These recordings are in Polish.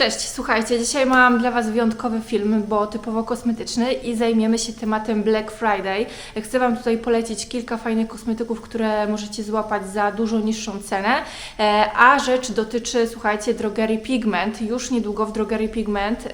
Cześć, słuchajcie, dzisiaj mam dla Was wyjątkowy film, bo typowo kosmetyczny i zajmiemy się tematem Black Friday. Chcę Wam tutaj polecić kilka fajnych kosmetyków, które możecie złapać za dużo niższą cenę, e, a rzecz dotyczy, słuchajcie, drogerii Pigment. Już niedługo w drogerii Pigment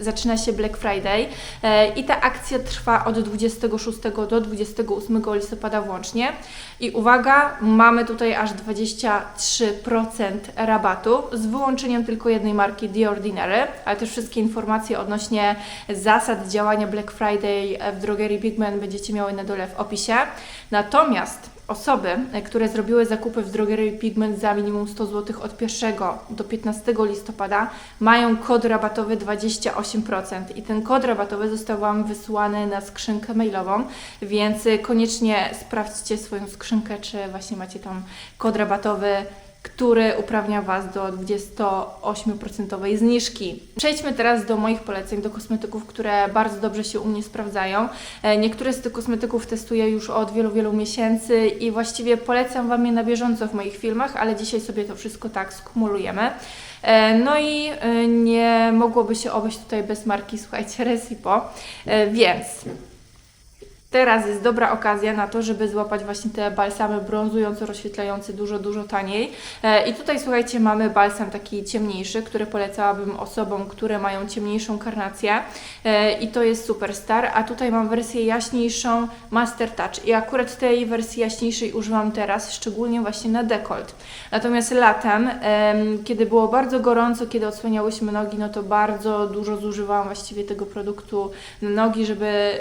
zaczyna się Black Friday e, i ta akcja trwa od 26 do 28 listopada włącznie. I uwaga, mamy tutaj aż 23% rabatu z wyłączeniem tylko jednej marki The Ordinary, ale też wszystkie informacje odnośnie zasad działania Black Friday w drogerii Pigment będziecie miały na dole w opisie. Natomiast osoby, które zrobiły zakupy w drogerii Pigment za minimum 100 zł od 1 do 15 listopada, mają kod rabatowy 28% i ten kod rabatowy został Wam wysłany na skrzynkę mailową, więc koniecznie sprawdźcie swoją skrzynkę, czy właśnie macie tam kod rabatowy który uprawnia Was do 28% zniżki. Przejdźmy teraz do moich poleceń, do kosmetyków, które bardzo dobrze się u mnie sprawdzają. E, Niektóre z tych kosmetyków testuję już od wielu, wielu miesięcy i właściwie polecam Wam je na bieżąco w moich filmach, ale dzisiaj sobie to wszystko tak skumulujemy. E, No i e, nie mogłoby się obejść tutaj bez marki, słuchajcie, Recipo, więc Teraz jest dobra okazja na to, żeby złapać właśnie te balsamy brązująco-rozświetlające dużo, dużo taniej. E, I tutaj słuchajcie, mamy balsam taki ciemniejszy, który polecałabym osobom, które mają ciemniejszą karnację. E, I to jest Superstar. A tutaj mam wersję jaśniejszą Master Touch. I akurat tej wersji jaśniejszej używam teraz, szczególnie właśnie na dekolt. Natomiast latem, em, kiedy było bardzo gorąco, kiedy odsłaniałyśmy nogi, no to bardzo dużo zużywałam właściwie tego produktu na nogi, żeby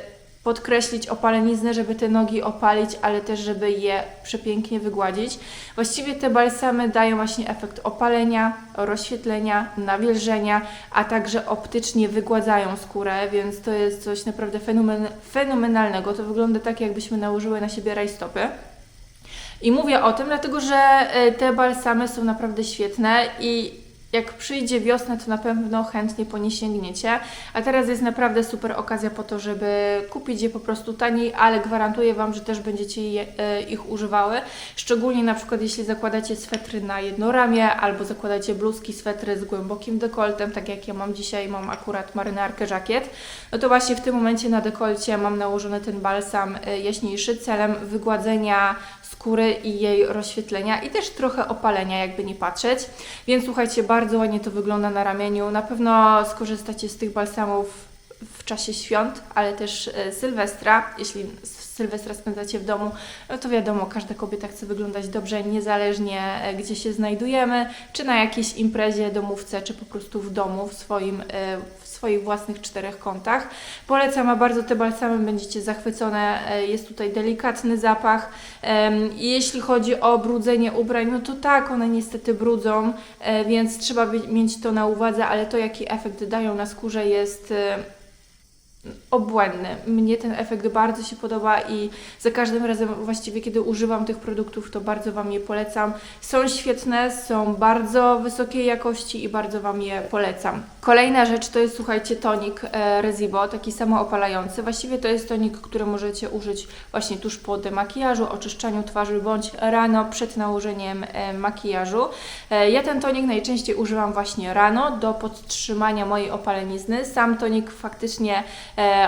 podkreślić opaleniznę, żeby te nogi opalić, ale też żeby je przepięknie wygładzić. Właściwie te balsamy dają właśnie efekt opalenia, rozświetlenia, nawilżenia, a także optycznie wygładzają skórę, więc to jest coś naprawdę fenomen fenomenalnego. To wygląda tak, jakbyśmy nałożyły na siebie rajstopy. I mówię o tym, dlatego że e, te balsamy są naprawdę świetne i jak przyjdzie wiosna, to na pewno chętnie po nie sięgniecie. A teraz jest naprawdę super okazja po to, żeby kupić je po prostu taniej, ale gwarantuję Wam, że też będziecie je, e, ich używały. Szczególnie na przykład jeśli zakładacie swetry na jedno ramię, albo zakładacie bluzki, swetry z głębokim dekoltem, tak jak ja mam dzisiaj, mam akurat marynarkę, żakiet. No to właśnie w tym momencie na dekolcie mam nałożony ten balsam e, jaśniejszy celem wygładzenia skóry i jej rozświetlenia i też trochę opalenia, jakby nie patrzeć. Więc słuchajcie, bardzo ładnie to wygląda na ramieniu. Na pewno skorzystacie z tych balsamów w czasie świąt, ale też e, Sylwestra. Jeśli Sylwestra spędzacie w domu, no to wiadomo, każda kobieta chce wyglądać dobrze, niezależnie e, gdzie się znajdujemy, czy na jakiejś imprezie, domówce, czy po prostu w domu, w swoim, e, w swoich własnych czterech kątach. Polecam, a bardzo te balsamy będziecie zachwycone. E, Jest tutaj delikatny zapach. Jeśli chodzi o brudzenie ubrań, no to tak, one niestety brudzą, więc trzeba mieć to na uwadze, ale to jaki efekt dają na skórze jest obłędny. Mnie ten efekt bardzo się podoba i za każdym razem właściwie kiedy używam tych produktów, to bardzo Wam je polecam. Są świetne, są bardzo wysokiej jakości i bardzo Wam je polecam. Kolejna rzecz to jest, słuchajcie, tonik e, Rezibo, taki samoopalający. Właściwie to jest tonik, który możecie użyć właśnie tuż po demakijażu, oczyszczaniu twarzy bądź rano przed nałożeniem e, makijażu. E, ja ten tonik najczęściej używam właśnie rano do podtrzymania mojej opalenizny. Sam tonik faktycznie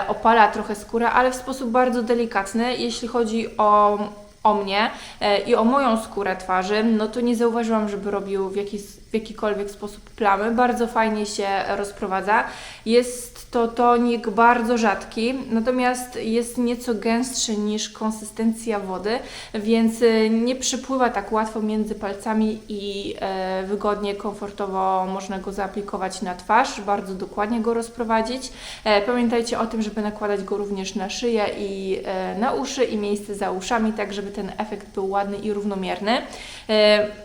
opala trochę skórę, ale w sposób bardzo delikatny. Jeśli chodzi o, o mnie e, i o moją skórę twarzy, no to nie zauważyłam, żeby robił w, jakiś, jakikolwiek sposób plamy. Bardzo fajnie się rozprowadza. Jest to tonik bardzo rzadki, natomiast jest nieco gęstszy niż konsystencja wody, więc e, nie przypływa tak łatwo między palcami i e, wygodnie, komfortowo można go zaaplikować na twarz, bardzo dokładnie go rozprowadzić. E, Pamiętajcie o tym, żeby nakładać go również na szyję i na uszy i miejsce za uszami, tak żeby ten efekt był ładny i równomierny.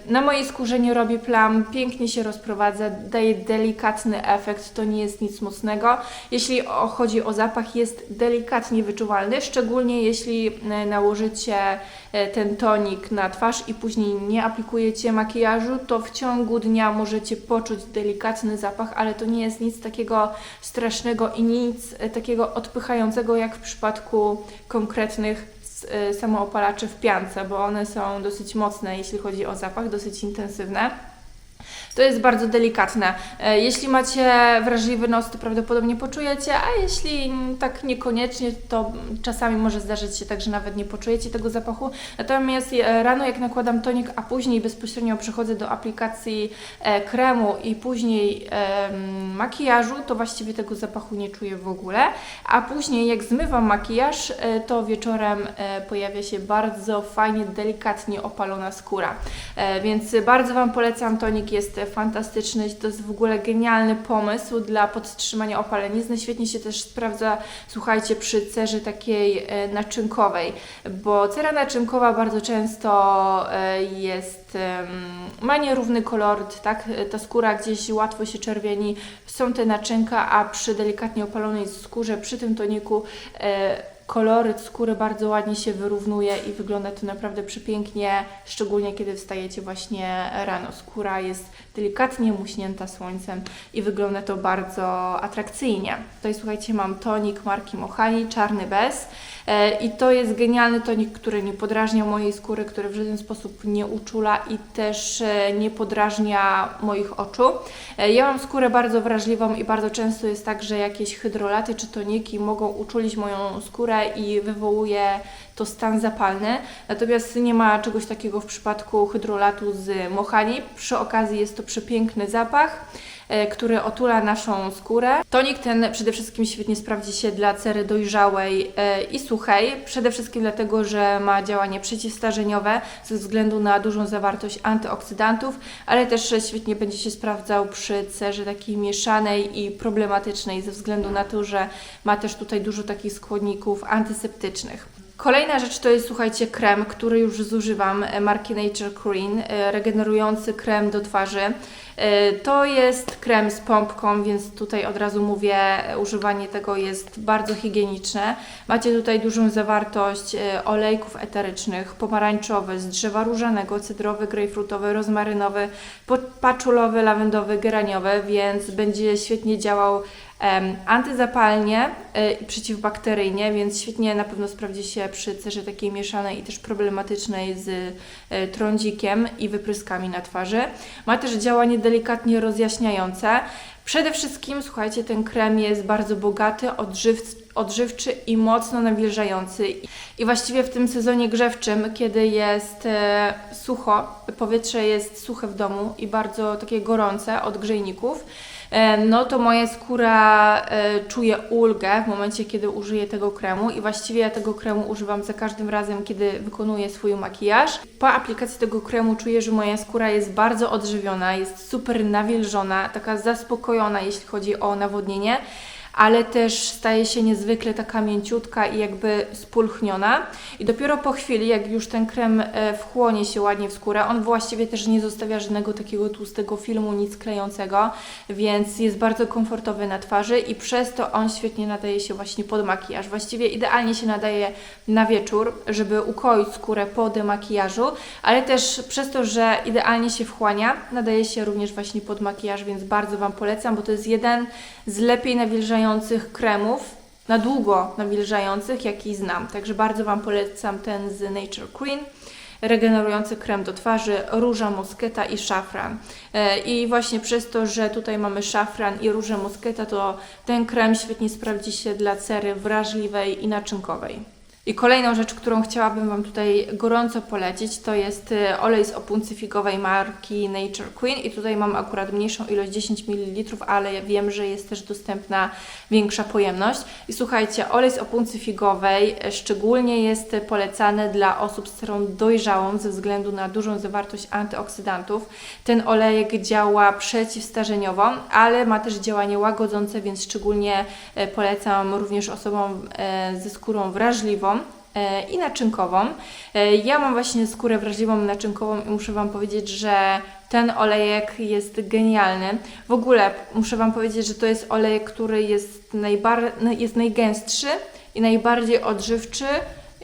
Na mojej skórze nie robi plam, pięknie się rozprowadza, daje delikatny efekt, to nie jest nic mocnego. Jeśli chodzi o zapach, jest delikatnie wyczuwalny, szczególnie jeśli e, nałożycie e, ten tonik na twarz i później nie aplikujecie makijażu, to w ciągu dnia możecie poczuć delikatny zapach, ale to nie jest nic takiego strasznego i nic e, takiego odpychającego jak w przypadku konkretnych samoopalaczy w piance, bo one są dosyć mocne, jeśli chodzi o zapach, dosyć intensywne. To jest bardzo delikatne. E, Jeśli macie wrażliwy nos, to prawdopodobnie poczujecie, a jeśli tak niekoniecznie, to czasami może zdarzyć się tak, że nawet nie poczujecie tego zapachu. Natomiast e, rano jak nakładam tonik, a później bezpośrednio przechodzę do aplikacji e, kremu i później makijażu, to właściwie tego zapachu nie czuję w ogóle. A później jak zmywam makijaż, to wieczorem pojawia się bardzo fajnie, delikatnie opalona skóra. Więc bardzo Wam polecam, tonik jest fantastyczny, to jest w ogóle genialny pomysł dla podtrzymania opalenizny. Świetnie się też sprawdza, słuchajcie, przy cerze takiej e, naczynkowej, bo cera naczynkowa bardzo często e, jest, ma nierówny koloryt, tak? Ta skóra gdzieś łatwo się czerwieni, są te naczynka, a przy delikatnie opalonej skórze, przy tym toniku e, koloryt skóry bardzo ładnie się wyrównuje i wygląda to naprawdę przepięknie, szczególnie kiedy wstajecie właśnie rano. Skóra jest delikatnie muśnięta słońcem i wygląda to bardzo atrakcyjnie. Tutaj słuchajcie, mam tonik marki Mohani, czarny bez i to jest genialny tonik, który nie podrażnia mojej skóry, który w żaden sposób nie uczula i też e, nie podrażnia moich oczu. E, Ja mam skórę bardzo wrażliwą i bardzo często jest tak, że jakieś hydrolaty czy toniki mogą uczulić moją skórę i wywołuje to stan zapalny. Natomiast nie ma czegoś takiego w przypadku hydrolatu z Mohani. Przy okazji jest to przepiękny zapach e, który otula naszą skórę. Tonik ten przede wszystkim świetnie sprawdzi się dla cery dojrzałej e, i suchej. Przede wszystkim dlatego, że ma działanie przeciwstarzeniowe ze względu na dużą zawartość antyoksydantów, ale też świetnie będzie się sprawdzał przy cerze takiej mieszanej i problematycznej ze względu na to, że ma też tutaj dużo takich składników antyseptycznych. Kolejna rzecz to jest, słuchajcie, krem, który już zużywam, e, marki Nature Green, e, regenerujący krem do twarzy. E, To jest krem z pompką, więc tutaj od razu mówię, używanie tego jest bardzo higieniczne. Macie tutaj dużą zawartość olejków eterycznych, pomarańczowy, z drzewa różanego, cydrowy, grejpfrutowy, rozmarynowy, paczulowy, lawendowy, geraniowy, więc będzie świetnie działał antyzapalnie e, i przeciwbakteryjnie, więc świetnie na pewno sprawdzi się przy cerze takiej mieszanej i też problematycznej z e, trądzikiem i wypryskami na twarzy. Ma też działanie delikatnie rozjaśniające. Przede wszystkim, słuchajcie, ten krem jest bardzo bogaty, odżyw, odżywczy i mocno nawilżający. I właściwie w tym sezonie grzewczym, kiedy jest e, sucho, powietrze jest suche w domu i bardzo takie gorące od grzejników, no to moja skóra e, czuje ulgę w momencie, kiedy użyję tego kremu i właściwie ja tego kremu używam za każdym razem, kiedy wykonuję swój makijaż. Po aplikacji tego kremu czuję, że moja skóra jest bardzo odżywiona, jest super nawilżona, taka zaspokojona, jeśli chodzi o nawodnienie ale też staje się niezwykle taka mięciutka i jakby spulchniona. I dopiero po chwili, jak już ten krem e, wchłonie się ładnie w skórę, on właściwie też nie zostawia żadnego takiego tłustego filmu, nic klejącego, więc jest bardzo komfortowy na twarzy i przez to on świetnie nadaje się właśnie pod makijaż. Właściwie idealnie się nadaje na wieczór, żeby ukoić skórę po demakijażu, ale też przez to, że idealnie się wchłania, nadaje się również właśnie pod makijaż, więc bardzo Wam polecam, bo to jest jeden z lepiej nawilżających kremów, na długo nawilżających, jaki znam. Także bardzo Wam polecam ten z Nature Queen. Regenerujący krem do twarzy, róża mosketa i szafran. E, I właśnie przez to, że tutaj mamy szafran i różę mosketa, to ten krem świetnie sprawdzi się dla cery wrażliwej i naczynkowej. I kolejną rzecz, którą chciałabym Wam tutaj gorąco polecić, to jest y, olej z opuncy figowej marki Nature Queen. I tutaj mam akurat mniejszą ilość 10 ml, ale wiem, że jest też dostępna większa pojemność. I słuchajcie, olej z opuncy figowej e, szczególnie jest polecany dla osób z cerą dojrzałą ze względu na dużą zawartość antyoksydantów. Ten olejek działa przeciwstarzeniowo, ale ma też działanie łagodzące, więc szczególnie e, polecam również osobom e, ze skórą wrażliwą i naczynkową. E, Ja mam właśnie skórę wrażliwą naczynkową i muszę Wam powiedzieć, że ten olejek jest genialny. W ogóle muszę Wam powiedzieć, że to jest olejek, który jest, najbar- jest najgęstszy i najbardziej odżywczy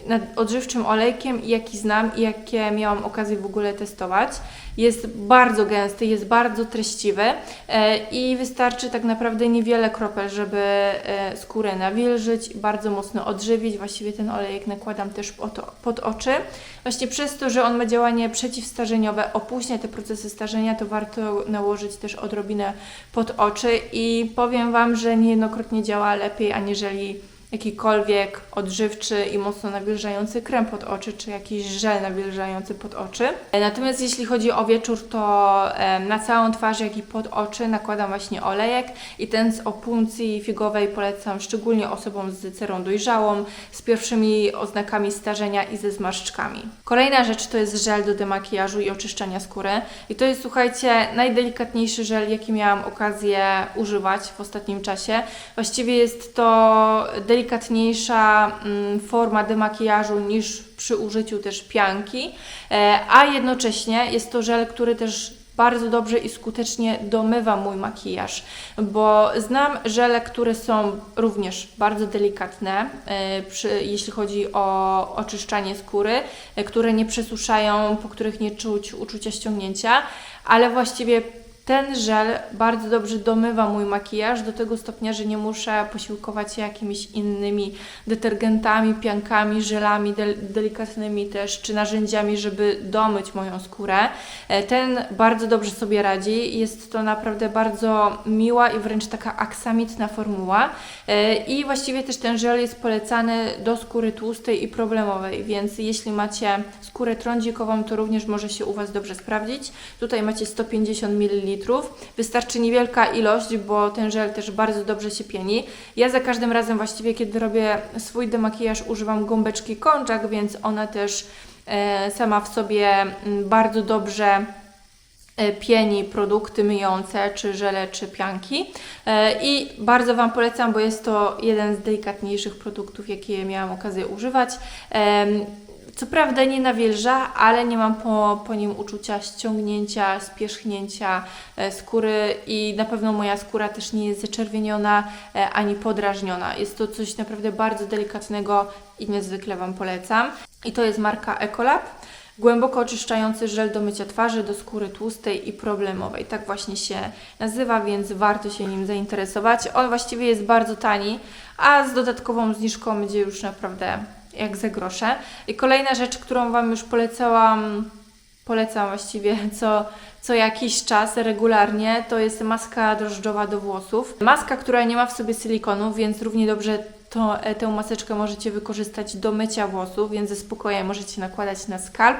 nad odżywczym olejkiem, jaki znam i jakie miałam okazję w ogóle testować. Jest bardzo gęsty, jest bardzo treściwy e, i wystarczy tak naprawdę niewiele kropel, żeby e, skórę nawilżyć bardzo mocno odżywić. Właściwie ten olejek nakładam też pod oczy. Właśnie przez to, że on ma działanie przeciwstarzeniowe, opóźnia te procesy starzenia, to warto nałożyć też odrobinę pod oczy i powiem Wam, że niejednokrotnie działa lepiej aniżeli jakikolwiek odżywczy i mocno nawilżający krem pod oczy, czy jakiś żel nawilżający pod oczy. E, Natomiast jeśli chodzi o wieczór, to na całą twarz, jak i pod oczy nakładam właśnie olejek i ten z opuncji figowej polecam szczególnie osobom z cerą dojrzałą, z pierwszymi oznakami starzenia i ze zmarszczkami. Kolejna rzecz to jest żel do demakijażu i oczyszczania skóry i to jest, słuchajcie, najdelikatniejszy żel, jaki miałam okazję używać w ostatnim czasie. Właściwie jest to delikatniejsza mm, forma demakijażu niż przy użyciu też pianki, e, a jednocześnie jest to żel, który też bardzo dobrze i skutecznie domywa mój makijaż, bo znam żele, które są również bardzo delikatne, e, przy, jeśli chodzi o oczyszczanie skóry, e, które nie przesuszają, po których nie czuć uczucia ściągnięcia, ale właściwie ten żel bardzo dobrze domywa mój makijaż do tego stopnia, że nie muszę posiłkować się jakimiś innymi detergentami, piankami, żelami del delikatnymi też, czy narzędziami, żeby domyć moją skórę. E, Ten bardzo dobrze sobie radzi. Jest to naprawdę bardzo miła i wręcz taka aksamitna formuła. E, I właściwie też ten żel jest polecany do skóry tłustej i problemowej, więc jeśli macie skórę trądzikową, to również może się u Was dobrze sprawdzić. Tutaj macie 150 ml. Wystarczy niewielka ilość, bo ten żel też bardzo dobrze się pieni. Ja za każdym razem właściwie, kiedy robię swój demakijaż, używam gąbeczki Konczak, więc ona też e, sama w sobie mm, bardzo dobrze e, pieni produkty myjące, czy żele, czy pianki. E, I bardzo Wam polecam, bo jest to jeden z delikatniejszych produktów, jakie miałam okazję używać. Co prawda nie nawilża, ale nie mam po, po nim uczucia ściągnięcia, spierzchnięcia e, skóry i na pewno moja skóra też nie jest zaczerwieniona e, ani podrażniona. Jest to coś naprawdę bardzo delikatnego i niezwykle Wam polecam. I to jest marka Ecolab. Głęboko oczyszczający żel do mycia twarzy, do skóry tłustej i problemowej. Tak właśnie się nazywa, więc warto się nim zainteresować. On właściwie jest bardzo tani, a z dodatkową zniżką będzie już naprawdę jak za grosze. I kolejna rzecz, którą Wam już polecałam, polecam właściwie co, co jakiś czas regularnie, to jest maska drożdżowa do włosów. Maska, która nie ma w sobie silikonu, więc równie dobrze to, e, tę maseczkę możecie wykorzystać do mycia włosów, więc ze spokojem możecie nakładać na skalp,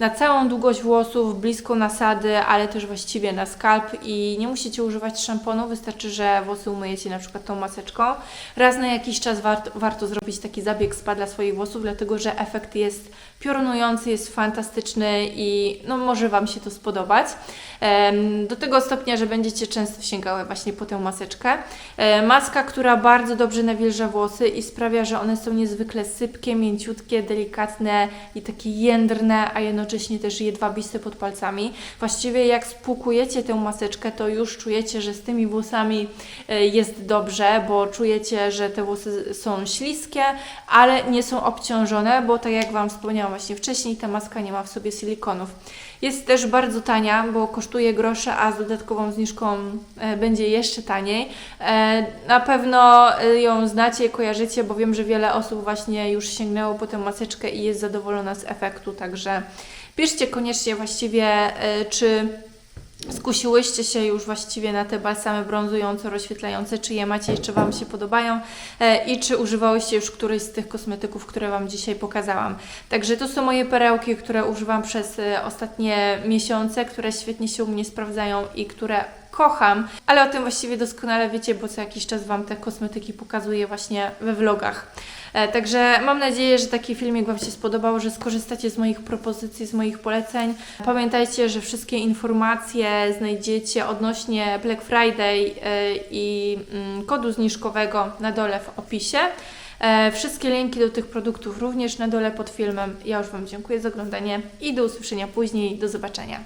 na całą długość włosów, blisko nasady, ale też właściwie na skalp i nie musicie używać szamponu, wystarczy, że włosy umyjecie na przykład tą maseczką. Raz na jakiś czas warto, warto zrobić taki zabieg spa dla swoich włosów, dlatego że efekt jest piorunujący, jest fantastyczny i no, może Wam się to spodobać. Do tego stopnia, że będziecie często sięgały właśnie po tę maseczkę. E, Maska, która bardzo dobrze nawilża włosy i sprawia, że one są niezwykle sypkie, mięciutkie, delikatne i takie jędrne, a jednocześnie też jedwabiste pod palcami. Właściwie jak spłukujecie tę maseczkę, to już czujecie, że z tymi włosami e, jest dobrze, bo czujecie, że te włosy są śliskie, ale nie są obciążone, bo tak jak Wam wspomniałam właśnie wcześniej, ta maska nie ma w sobie silikonów. Jest też bardzo tania, bo kosztuje grosze, a z dodatkową zniżką e, będzie jeszcze taniej. E, na pewno e, ją znacie, kojarzycie, bo wiem, że wiele osób właśnie już sięgnęło po tę maseczkę i jest zadowolona z efektu, także piszcie koniecznie właściwie, czy Skusiłyście się już właściwie na te balsamy brązująco-rozświetlające, czy je macie czy Wam się podobają e, i czy używałyście już któryś z tych kosmetyków, które Wam dzisiaj pokazałam. Także to są moje perełki, które używam przez e, ostatnie miesiące, które świetnie się u mnie sprawdzają i które kocham, ale o tym właściwie doskonale wiecie, bo co jakiś czas Wam te kosmetyki pokazuję właśnie we vlogach. E, Także mam nadzieję, że taki filmik Wam się spodobał, że skorzystacie z moich propozycji, z moich poleceń. Pamiętajcie, że wszystkie informacje znajdziecie odnośnie Black Friday e, i mm, kodu zniżkowego na dole w opisie. E, Wszystkie linki do tych produktów również na dole pod filmem. Ja już Wam dziękuję za oglądanie i do usłyszenia później. Do zobaczenia.